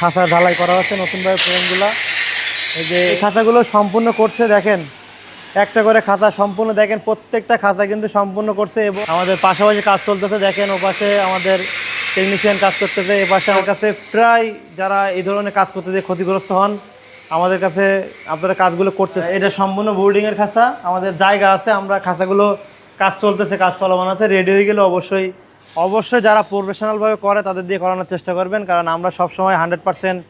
খাঁচা ঢালাই করা হচ্ছে নতুনভাবে ফ্রেমগুলো। এই যে খাঁচাগুলো সম্পূর্ণ করছে, দেখেন, একটা করে খাঁচা সম্পূর্ণ, দেখেন, প্রত্যেকটা খাঁচা কিন্তু সম্পূর্ণ করছে এবং আমাদের পাশাপাশি কাজ চলতেছে, দেখেন ও পাশে আমাদের টেকনিশিয়ান কাজ করতেছে এ পাশে আমার কাছে প্রায় যারা এই ধরনের কাজ করতে দিয়ে ক্ষতিগ্রস্ত হন, আমাদের কাছে আপনারা কাজগুলো করতে এটা সম্পূর্ণ বোর্ডিংয়ের খাঁচা, আমাদের জায়গা আছে, আমরা খাঁচাগুলো কাজ চলতেছে, কাজ চলমান আছে রেডি হয়ে গেলে অবশ্যই অবশ্যই যারা প্রফেশনালভাবে করে তাদের দিয়ে করানোর চেষ্টা করবেন কারণ আমরা সবসময় হান্ড্রেড পার্সেন্ট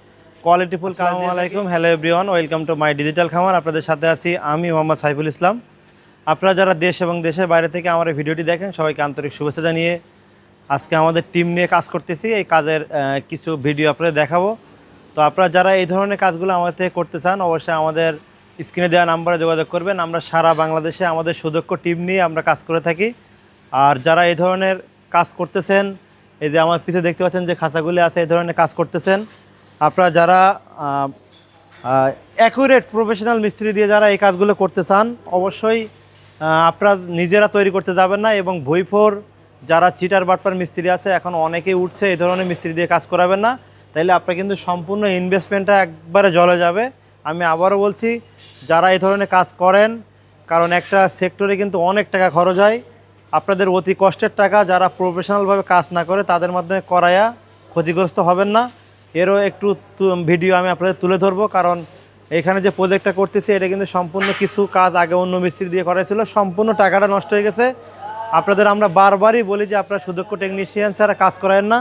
কোয়ালিটিফুল আসসালামু আলাইকুম। Hello everyone welcome to my digital খামার। আপনাদের সাথে আছি আমি মোহাম্মদ সাইফুল ইসলাম। আপনারা যারা দেশ এবং দেশের বাইরে থেকে আমার এই ভিডিওটি দেখেন সবাইকে আন্তরিক শুভেচ্ছা জানিয়ে আজকে আমাদের টিম নিয়ে কাজ করতেছি। এই কাজের কিছু ভিডিও আপনাদের দেখাবো। তো আপনারা যারা এই ধরনের কাজগুলো আমাদের থেকে করতে চান অবশ্যই আমাদের স্ক্রিনে দেওয়া নাম্বারে যোগাযোগ করবেন। আমরা সারা বাংলাদেশে আমাদের সুদক্ষ টিম নিয়ে আমরা কাজ করে থাকি। আর যারা এই ধরনের কাজ করতেছেন। এই যে আমার পিছে দেখতে পাচ্ছেন যে খাঁচাগুলি আছে, এই ধরনের কাজ করতেছেন। আপনারা যারা অ্যাকুরেট প্রফেশনাল মিস্ত্রি দিয়ে যারা এই কাজগুলো করতে চান, অবশ্যই আপনারা নিজেরা তৈরি করতে যাবেন না এবং ভুইফোর যারা চিটার বাটপার মিস্ত্রি আছে, এখন অনেকেই উঠছে এই ধরনের মিস্ত্রি দিয়ে কাজ করাবেন না। তাইলে আপনার কিন্তু সম্পূর্ণ ইনভেস্টমেন্টটা একবারে জলে যাবে। আমি আবারও বলছি, যারা এই ধরনের কাজ করেন, কারণ একটা সেক্টরে কিন্তু অনেক টাকা খরচ হয় আপনাদের অতি কষ্টের টাকা যারা প্রফেশনালভাবে কাজ না করে তাদের মাধ্যমে করায়া ক্ষতিগ্রস্ত হবেন না। এরও একটু ভিডিও আমি আপনাদের তুলে ধরবো, কারণ এখানে যে প্রজেক্টটা করতেছি, এটা কিন্তু সম্পূর্ণ কিছু কাজ আগে অন্য মিস্ত্রি দিয়ে করাইছিল। সম্পূর্ণ টাকাটা নষ্ট হয়ে গেছে। আপনাদের আমরা বারবারই বলি যে আপনারা সুদক্ষ টেকনিশিয়ান ছাড়া কাজ করায়েন না।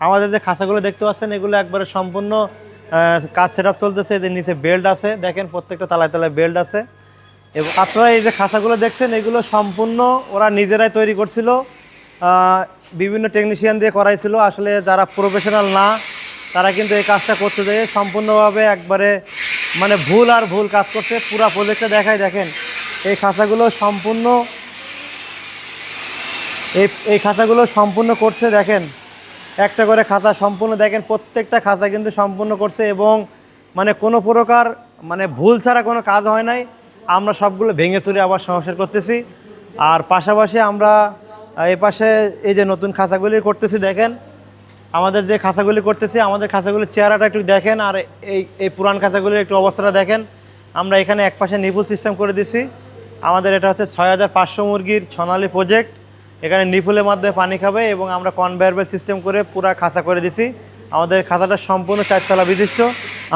আমাদের যে খাঁচাগুলো দেখতে পাচ্ছেন, এগুলো একবারে সম্পূর্ণ কাজ সেট চলতেছে। এদের নিচে বেল্ট আছে। দেখেন, প্রত্যেকটা তালায় তালায় বেল্ট আছে। এবং আপনারা এই যে খাঁচাগুলো দেখছেন, এগুলো সম্পূর্ণ ওরা নিজেরাই তৈরি করছিল। বিভিন্ন টেকনিশিয়ান দিয়ে করাইছিল আসলে যারা প্রফেশনাল না, তারা কিন্তু এই কাজটা করতে যেয়ে সম্পূর্ণভাবে একবারে মানে ভুল আর ভুল কাজ করছে। পুরা প্রজেক্টটা দেখাই, দেখেন। এই খাঁচাগুলো সম্পূর্ণ এই এই খাঁচাগুলো সম্পূর্ণ করছে, দেখেন। একটা করে খাঁচা সম্পূর্ণ, দেখেন, প্রত্যেকটা খাঁচা কিন্তু সম্পূর্ণ করছে এবং মানে কোনো প্রকার মানে ভুল ছাড়া কোনো কাজ হয় নাই। আমরা সবগুলো ভেঙে চুরে আবার সংস্কার করতেছি। আর পাশাপাশি আমরা এই পাশে এই যে নতুন খাঁচাগুলি করতেছি, দেখেন। আমাদের যে খাঁচাগুলি করতেছি, আমাদের খাঁচাগুলির চেহারাটা একটু দেখেন, আর এই এই পুরান খাঁচাগুলির একটু অবস্থাটা দেখেন। আমরা এখানে এক পাশে নিপুল সিস্টেম করে দিছি। আমাদের এটা হচ্ছে ছয় হাজার পাঁচশো মুরগির সোনালি প্রজেক্ট এখানে নিপুলের মাধ্যমে পানি খাবে এবং আমরা কনভেয়ার সিস্টেম করে পুরা খাঁচা করে দিছি। আমাদের খাঁচাটা সম্পূর্ণ চারতলা বিশিষ্ট।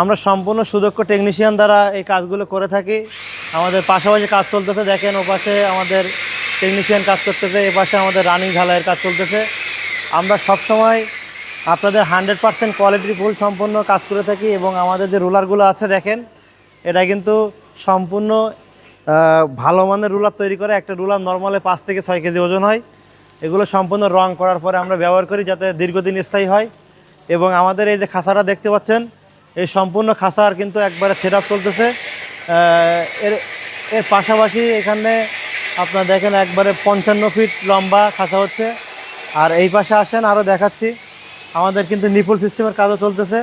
আমরা সম্পূর্ণ সুদক্ষ টেকনিশিয়ান দ্বারা এই কাজগুলো করে থাকি। আমাদের পাশাপাশি কাজ চলতেছে, দেখেন ওপাশে আমাদের টেকনিশিয়ান কাজ করতেছে, এপাশে আমাদের রানিং ঢালাইয়ের কাজ চলতেছে। আমরা সবসময় আপনাদের হান্ড্রেড পার্সেন্ট কোয়ালিটি ফুল সম্পূর্ণ কাজ করে থাকি এবং আমাদের যে রুলারগুলো আছে দেখেন, এটা কিন্তু সম্পূর্ণ ভালো মানের রুলার তৈরি করে। একটা রুলার নর্মালে পাঁচ থেকে ছয় কেজি ওজন হয়। এগুলো সম্পূর্ণ রং করার পরে আমরা ব্যবহার করি যাতে দীর্ঘদিন স্থায়ী হয়। এবং আমাদের এই যে খাসাটা দেখতে পাচ্ছেন, এই সম্পূর্ণ খাসার কিন্তু একবারে সেট চলতেছে। এর এর পাশাপাশি এখানে আপনার দেখেন একবারে পঞ্চান্ন ফিট লম্বা খাঁচা হচ্ছে। আর এই পাশে আসেন আরও দেখাচ্ছি। আমাদের কিন্তু নিপুল সিস্টেমের কাজও চলতেছে।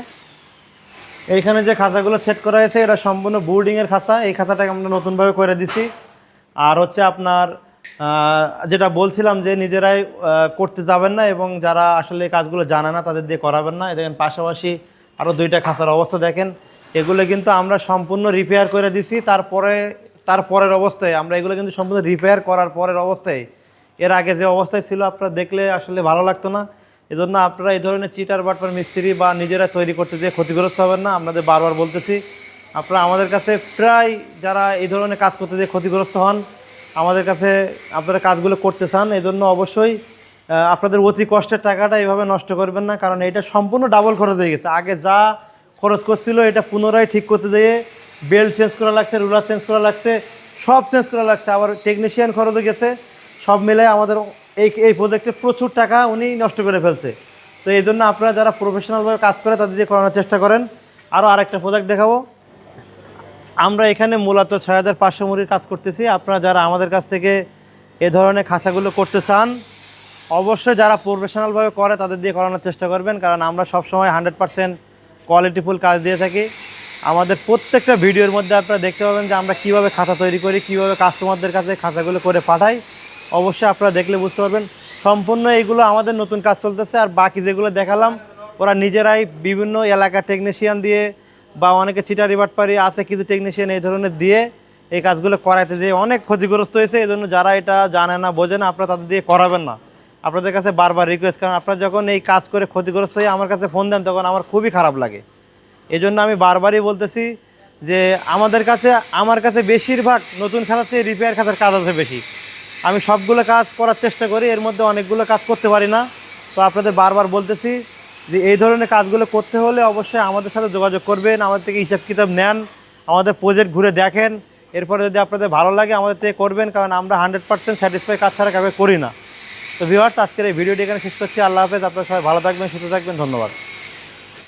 এইখানে যে খাঁচাগুলো সেট করা হয়েছে এটা সম্পূর্ণ বোর্ডিংয়ের খাঁচা এই খাঁচাটাকে আমরা নতুনভাবে করে দিছি। আর হচ্ছে আপনার যেটা বলছিলাম যে নিজেরাই করতে যাবেন না এবং যারা আসলে কাজগুলো জানে না, তাদের দিয়ে করাবেন না। দেখেন পাশাপাশি আরও দুইটা খাঁচার অবস্থা দেখেন। এগুলো কিন্তু আমরা সম্পূর্ণ রিপেয়ার করে দিছি। তারপরে তারপরের অবস্থায়, আমরা এগুলো কিন্তু সম্পূর্ণ রিপেয়ার করার পরের অবস্থায়। এর আগে যে অবস্থায় ছিল, আপনারা দেখলে আসলে ভালো লাগতো না। এজন্য আপনারা এই ধরনের চিটার বাটপার মিস্ত্রি বা নিজেরা তৈরি করতে দিয়ে ক্ষতিগ্রস্ত হবেন না। আপনাদের বারবার বলতেছি, আপনারা আমাদের কাছে প্রায় যারা এই ধরনের কাজ করতে দিয়ে ক্ষতিগ্রস্ত হন, আমাদের কাছে আপনারা কাজগুলো করতে চান এই জন্য অবশ্যই আপনাদের অতি কষ্টের টাকাটা এইভাবে নষ্ট করবেন না। কারণ এটা সম্পূর্ণ ডাবল খরচ হয়ে গেছে। আগে যা খরচ করছিল, এটা পুনরায় ঠিক করতে যেয়ে বেল্ট চেঞ্জ করা লাগছে, রুলার চেঞ্জ করা লাগছে, সব চেঞ্জ করা লাগছে। আবার টেকনিশিয়ান খরচও গেছে, সব মিলে আমাদের এই এই প্রজেক্টে প্রচুর টাকা উনি নষ্ট করে ফেলছে। তো এই জন্য আপনারা যারা প্রফেশনালভাবে কাজ করে, তাদের দিয়ে করানোর চেষ্টা করেন। আরও আরেকটা প্রজেক্ট দেখাবো। আমরা এখানে মূলত ছয় হাজার পাঁচশো মুড়ির কাজ করতেছি। আপনারা যারা আমাদের কাছ থেকে এ ধরনের খাঁচাগুলো করতে চান, অবশ্যই যারা প্রফেশনালভাবে করে, তাদের দিয়ে করানোর চেষ্টা করবেন। কারণ আমরা সবসময় হান্ড্রেড পার্সেন্ট কোয়ালিটিফুল কাজ দিয়ে থাকি। আমাদের প্রত্যেকটা ভিডিওর মধ্যে আপনারা দেখতে পাবেন যে আমরা কীভাবে খাঁচা তৈরি করি, কীভাবে কাস্টমারদের কাছে খাঁচাগুলো করে পাঠাই। অবশ্যই আপনারা দেখলে বুঝতে পারবেন, সম্পূর্ণ এইগুলো আমাদের নতুন কাজ চলতেছে আর বাকি যেগুলো দেখালাম, ওরা নিজেরাই বিভিন্ন এলাকার টেকনিশিয়ান দিয়ে বা অনেকে চিটা রিবাটপারি আছে কিছু টেকনিশিয়ান এই ধরনের দিয়ে এই কাজগুলো করাইতে যে অনেক ক্ষতিগ্রস্ত হয়েছে। এই জন্য যারা এটা জানে না, বোঝে না, আপনারা তাদের দিয়ে করাবেন না। আপনাদের কাছে বারবার রিকোয়েস্ট কারণ আপনারা যখন এই কাজ করে ক্ষতিগ্রস্ত হয়ে আমার কাছে ফোন দেন, তখন আমার খুবই খারাপ লাগে। এই জন্য আমি বারবারই বলতেছি যে আমাদের কাছে, আমার কাছে বেশিরভাগ নতুন খাতা চেয়ে রিপেয়ার খাতার কাজ আছে বেশি। আমি সবগুলো কাজ করার চেষ্টা করি, এর মধ্যে অনেকগুলো কাজ করতে পারি না। তো আপনাদের বারবার বলতেছি যে এই ধরনের কাজগুলো করতে হলে অবশ্যই আমাদের সাথে যোগাযোগ করবেন, আমাদের থেকে হিসাব কিতাব নেন, আমাদের প্রজেক্ট ঘুরে দেখেন। এরপরে যদি আপনাদের ভালো লাগে আমাদের থেকে করবেন, কারণ আমরা হান্ড্রেড পার্সেন্ট স্যাটিসফাই কাজ ছাড়া কাউকে করি না। তো ভিউয়ার্স, আজকের এই ভিডিওটি এখানে শেষ করছি। আল্লাহ হাফেজ, আপনারা সবাই ভালো থাকবেন, সুস্থ থাকবেন, ধন্যবাদ।